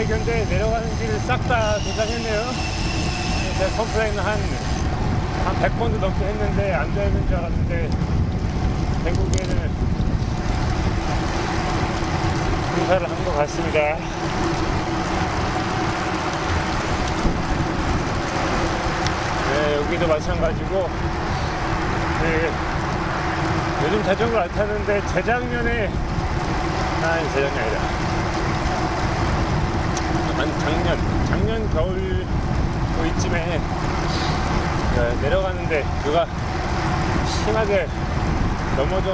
대교인데 내려가는 길싹다 도착했네요. 제가 컴플레인을 한, 한 100번도 넘게 했는데 안 되는 줄 알았는데 결국에는 공사를 한 것 같습니다. 네, 여기도 마찬가지고 그 요즘 자전거 안 타는데 재작년에 아니라 한 작년 작년 겨울 그 이쯤에 그 내려가는데 누가 심하게 넘어져